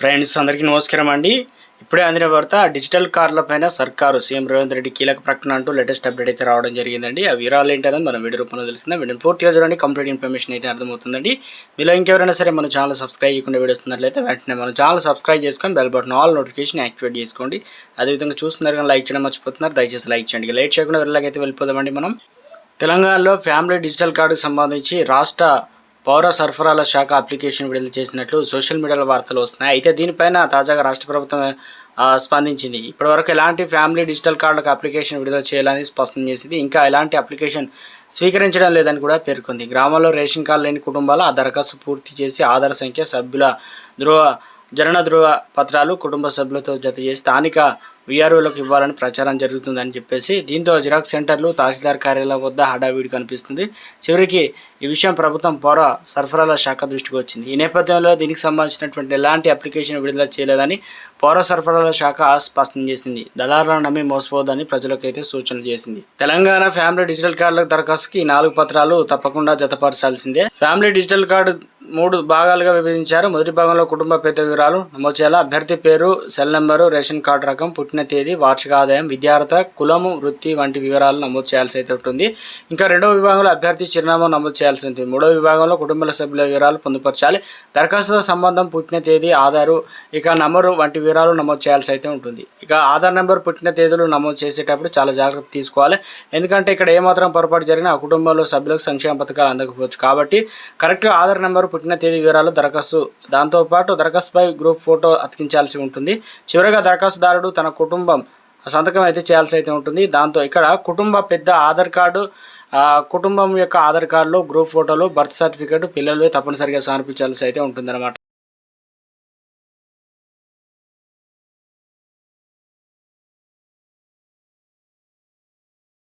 Friends అందరికీ నమస్కారం అండి. ఇప్పుడే అందిన వార్త డిజిటల్ కార్డుల పైన సర్కారు సీఎం రేవంత్ రెడ్డి కీలక ప్రకటన అంటూ లేటెస్ట్ అప్డేట్ అయితే రావడం జరిగిందండి. ఆ వివరాలు ఏంటనేది మనం వీడియో రూపంలో తెలిసిందా వీడియో పూర్తిగా చూడండి కంప్లీట్ ఇన్ఫర్మేషన్ అయితే అర్థమవుతుందండి. మీలో ఇంకెవరైనా సరే మన ఛానల్ సబ్స్క్రైబ్ చేయకుండా వీడియోస్ వస్తున్నట్లయితే వెంటనే మన ఛానల్ సబ్స్క్రైబ్ చేసుకొని bell button all notification activate చేసుకోండి. అదేవిధంగా చూస్తున్నారు కానీ లైక్ చేయడం మర్చిపోతున్నారు దయచేసి లైక్ చేయండి. లేట్ చేయకుండా వెళ్ళాకైతే వెళ్ళిపోదామండి మనం. తెలంగాణలో ఫ్యామిలీ డిజిటల్ కార్డుకు సంబంధించి రాష్ట్ర పౌర సరఫరాల శాఖ అప్లికేషన్ విడుదల చేసినట్లు సోషల్ మీడియాలో వార్తలు వస్తున్నాయి. అయితే దీనిపైన తాజాగా రాష్ట్ర ప్రభుత్వం స్పందించింది. ఇప్పటివరకు ఎలాంటి ఫ్యామిలీ డిజిటల్ కార్డులకు అప్లికేషన్ విడుదల చేయాలని స్పష్టం చేసింది. ఇంకా ఎలాంటి అప్లికేషన్ స్వీకరించడం లేదని కూడా పేర్కొంది. గ్రామాల్లో రేషన్ కార్డు లేని కుటుంబాలు ఆ దరఖాస్తు పూర్తి చేసి ఆధార్ సంఖ్య సభ్యుల ధృవ జనన ధృవ పత్రాలు కుటుంబ సభ్యులతో జత చేసి స్థానిక విఆర్ఓలకు ఇవ్వాలని ప్రచారం జరుగుతుందని చెప్పేసి దీంతో జిరాక్స్ సెంటర్లు తహసీల్దార్ కార్యాలయం వద్ద హడావిడి కనిపిస్తుంది. చివరికి ఈ విషయం ప్రభుత్వం పౌర సరఫరాల శాఖ దృష్టికి వచ్చింది. ఈ నేపథ్యంలో దీనికి సంబంధించినటువంటి ఎలాంటి అప్లికేషన్ విడుదల చేయలేదని పౌర సరఫరాల శాఖ స్పష్టం చేసింది. దళారులను నమ్మి మోసపోవద్దని ప్రజలకైతే సూచనలు చేసింది. తెలంగాణ ఫ్యామిలీ డిజిటల్ కార్డుల దరఖాస్తుకి ఈ నాలుగు పత్రాలు తప్పకుండా జతపరచాల్సిందే. ఫ్యామిలీ డిజిటల్ కార్డు మూడు భాగాలుగా విభజించారు. మొదటి భాగంలో కుటుంబ పెద్ద వివరాలు నమోదు చేయాలి? అభ్యర్థి పేరు సెల్ నెంబరు రేషన్ కార్డు రకం పుట్టిన తేదీ వార్షిక ఆదాయం విద్యార్థ కులము వృత్తి వంటి వివరాలు నమోదు చేయాల్సి అయితే ఉంటుంది. ఇంకా రెండవ విభాగంలో అభ్యర్థి చిరునామా నమోదు చేయాల్సి ఉంటుంది. మూడవ విభాగంలో కుటుంబ సభ్యుల వివరాలు పొందుపరచాలి. దరఖాస్తుతో సంబంధం పుట్టిన తేదీ ఆధారు ఇక నంబరు వంటి వివరాలు నమోదు చేయాల్సి అయితే ఉంటుంది. ఇక ఆధార్ నెంబర్ పుట్టిన తేదీలు నమోదు చేసేటప్పుడు చాలా జాగ్రత్త తీసుకోవాలి. ఎందుకంటే ఇక్కడ ఏమాత్రం పొరపాటు జరిగినా ఆ కుటుంబంలో సభ్యులకు సంక్షేమ పథకాలు అందకపోవచ్చు. కాబట్టి కరెక్ట్గా ఆధార్ నెంబర్ పుట్టిన తేదీ వివరాలు దరఖాస్తు. దాంతోపాటు దరఖాస్తుపై గ్రూప్ ఫోటో అతికించాల్సి ఉంటుంది. చివరిగా దరఖాస్తుదారుడు తన కుటుంబం సంతకం అయితే చేయాల్సి అయితే ఉంటుంది. దాంతో ఇక్కడ కుటుంబ పెద్ద ఆధార్ కార్డు కుటుంబం యొక్క ఆధార్ కార్డులో గ్రూప్ ఫోటోలు బర్త్ సర్టిఫికేట్ పిల్లలు తప్పనిసరిగా సమర్పించాల్సి అయితే ఉంటుంది